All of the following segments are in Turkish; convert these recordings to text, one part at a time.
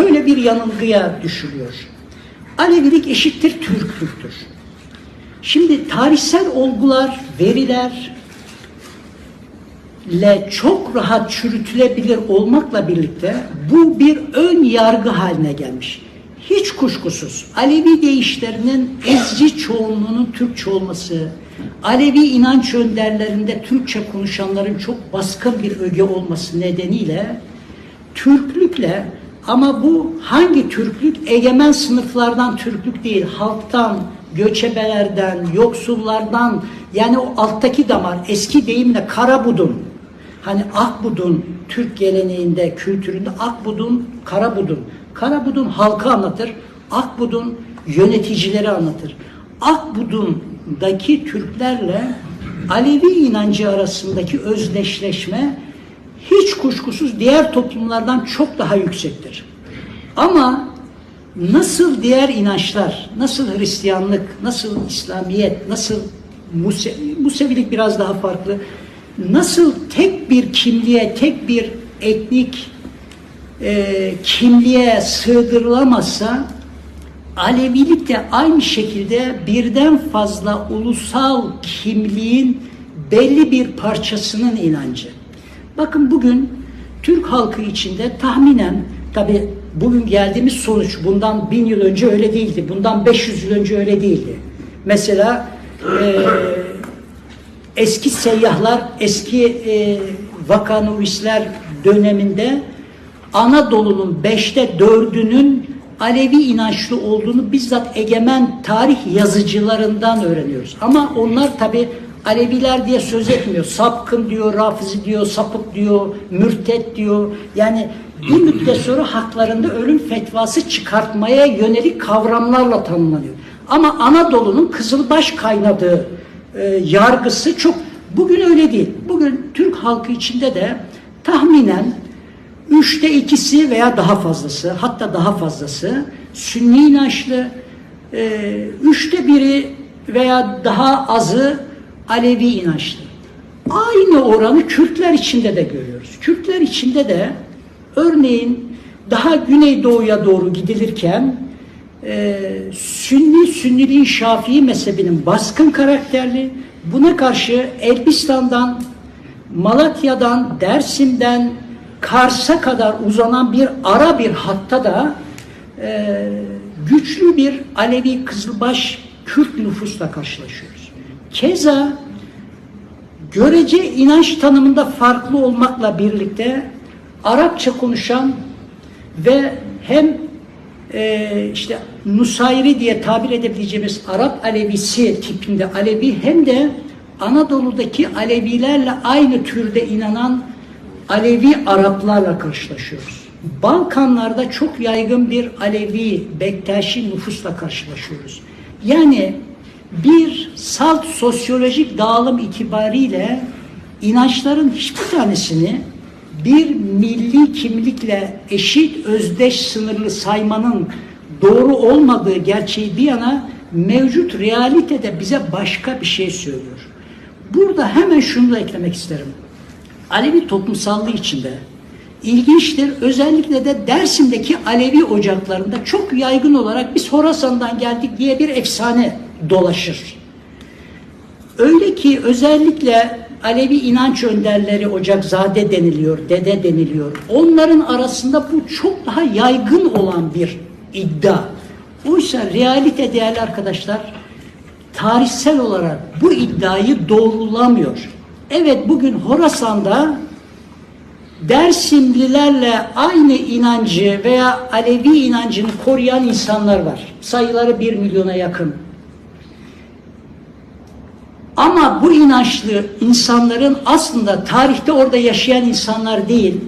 şöyle bir yanılgıya düşülüyor. Alevilik eşittir Türklüktür. Şimdi tarihsel olgular, veriler ile çok rahat çürütülebilir olmakla birlikte bu bir ön yargı haline gelmiş. Hiç kuşkusuz Alevi deyişlerinin ezici çoğunluğunun Türkçe olması, Alevi inanç önderlerinde Türkçe konuşanların çok baskın bir öge olması nedeniyle Türklükle ama bu hangi Türklük? Egemen sınıflardan Türklük değil, halktan, göçebelerden, yoksullardan yani o alttaki damar eski deyimle Karabudun. Hani Akbudun Türk geleneğinde, kültüründe Akbudun, Karabudun. Karabudun halkı anlatır, Akbudun yöneticileri anlatır. Akbudun'daki Türklerle Alevi inancı arasındaki özdeşleşme hiç kuşkusuz diğer toplumlardan çok daha yüksektir. Ama nasıl diğer inançlar, nasıl Hristiyanlık, nasıl İslamiyet, nasıl Muse, Musevilik biraz daha farklı, nasıl tek bir kimliğe, tek bir etnik e, kimliğe sığdırılamazsa Alevilik de aynı şekilde birden fazla ulusal kimliğin belli bir parçasının inancı. Bakın bugün Türk halkı içinde tahminen tabi bugün geldiğimiz sonuç bundan bin yıl önce öyle değildi. Bundan 500 yıl önce öyle değildi. Mesela e, eski seyyahlar, eski e, vakanuvistler döneminde Anadolu'nun beşte dördünün Alevi inançlı olduğunu bizzat egemen tarih yazıcılarından öğreniyoruz. Ama onlar tabi Aleviler diye söz etmiyor. Sapkın diyor, rafizi diyor, sapık diyor, mürtet diyor. Yani bir müddet sonra haklarında ölüm fetvası çıkartmaya yönelik kavramlarla tanımlanıyor. Ama Anadolu'nun Kızılbaş kaynadığı e, yargısı çok bugün öyle değil. Bugün Türk halkı içinde de tahminen üçte ikisi veya daha fazlası hatta daha fazlası Sünni inançlı e, üçte biri veya daha azı Alevi inançlı. Aynı oranı Kürtler içinde de görüyoruz. Kürtler içinde de örneğin daha güneydoğuya doğru gidilirken e, Sünni, Sünniliğin Şafii mezhebinin baskın karakterli, buna karşı Elbistan'dan, Malatya'dan, Dersim'den, Kars'a kadar uzanan bir ara bir hatta da e, güçlü bir Alevi Kızılbaş Kürt nüfusla karşılaşıyoruz. Keza görece inanç tanımında farklı olmakla birlikte Arapça konuşan ve hem e, işte Nusayri diye tabir edebileceğimiz Arap Alevisi tipinde Alevi hem de Anadolu'daki Alevilerle aynı türde inanan Alevi Araplarla karşılaşıyoruz. Balkanlarda çok yaygın bir Alevi, Bektaşi nüfusla karşılaşıyoruz. Yani bir salt sosyolojik dağılım itibariyle inançların hiçbir tanesini bir milli kimlikle eşit özdeş sınırlı saymanın doğru olmadığı gerçeği bir yana mevcut realitede bize başka bir şey söylüyor. Burada hemen şunu da eklemek isterim. Alevi toplumsallığı içinde ilginçtir. Özellikle de Dersim'deki Alevi ocaklarında çok yaygın olarak biz Horasan'dan geldik diye bir efsane dolaşır. Öyle ki özellikle Alevi inanç önderleri Ocakzade deniliyor, dede deniliyor. Onların arasında bu çok daha yaygın olan bir iddia. Oysa realite değerli arkadaşlar tarihsel olarak bu iddiayı doğrulamıyor. Evet bugün Horasan'da Dersimlilerle aynı inancı veya Alevi inancını koruyan insanlar var. Sayıları bir milyona yakın. Ama bu inançlı insanların aslında tarihte orada yaşayan insanlar değil,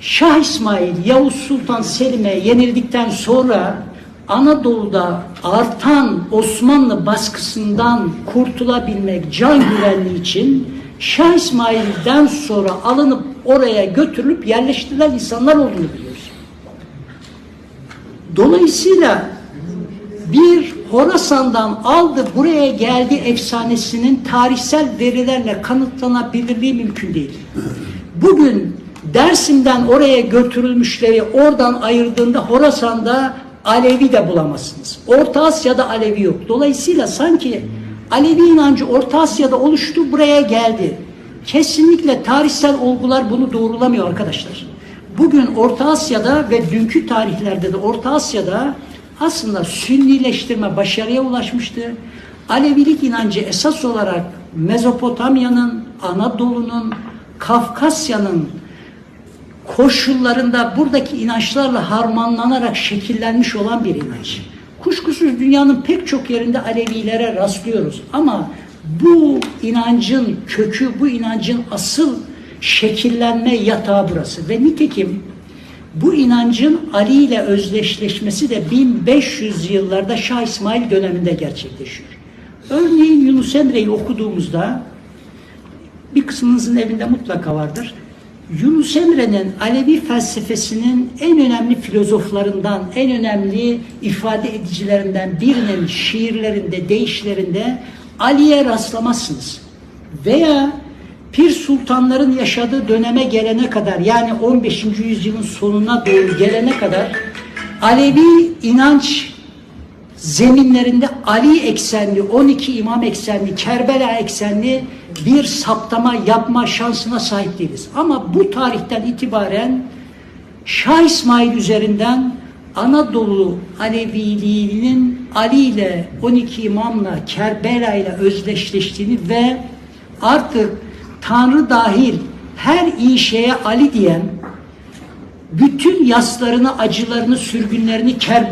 Şah İsmail, Yavuz Sultan Selim'e yenildikten sonra Anadolu'da artan Osmanlı baskısından kurtulabilmek, can güvenliği için Şah İsmail'den sonra alınıp oraya götürülüp yerleştirilen insanlar olduğunu biliyoruz. Dolayısıyla bir Horasan'dan aldı buraya geldi efsanesinin tarihsel verilerle kanıtlanabilirliği mümkün değil. Bugün Dersim'den oraya götürülmüşleri oradan ayırdığında Horasan'da Alevi de bulamazsınız. Orta Asya'da Alevi yok. Dolayısıyla sanki Alevi inancı Orta Asya'da oluştu, buraya geldi. Kesinlikle tarihsel olgular bunu doğrulamıyor arkadaşlar. Bugün Orta Asya'da ve dünkü tarihlerde de Orta Asya'da aslında sünnileştirme başarıya ulaşmıştı. Alevilik inancı esas olarak Mezopotamya'nın, Anadolu'nun, Kafkasya'nın koşullarında buradaki inançlarla harmanlanarak şekillenmiş olan bir inanç. Kuşkusuz dünyanın pek çok yerinde Alevilere rastlıyoruz ama bu inancın kökü, bu inancın asıl şekillenme yatağı burası. Ve nitekim bu inancın Ali ile özdeşleşmesi de 1500 yıllarda Şah İsmail döneminde gerçekleşiyor. Örneğin Yunus Emre'yi okuduğumuzda bir kısmınızın evinde mutlaka vardır. Yunus Emre'nin Alevi felsefesinin en önemli filozoflarından, en önemli ifade edicilerinden birinin şiirlerinde, deyişlerinde Ali'ye rastlamazsınız. Veya Pir Sultanların yaşadığı döneme gelene kadar yani 15. yüzyılın sonuna doğru gelene kadar Alevi inanç zeminlerinde Ali eksenli, 12 imam eksenli, Kerbela eksenli bir saptama yapma şansına sahip değiliz. Ama bu tarihten itibaren Şah İsmail üzerinden Anadolu Aleviliğinin Ali ile 12 imamla Kerbela ile özdeşleştiğini ve artık Tanrı dahil her iyi şeye Ali diyen bütün yaslarını, acılarını, sürgünlerini Kerbela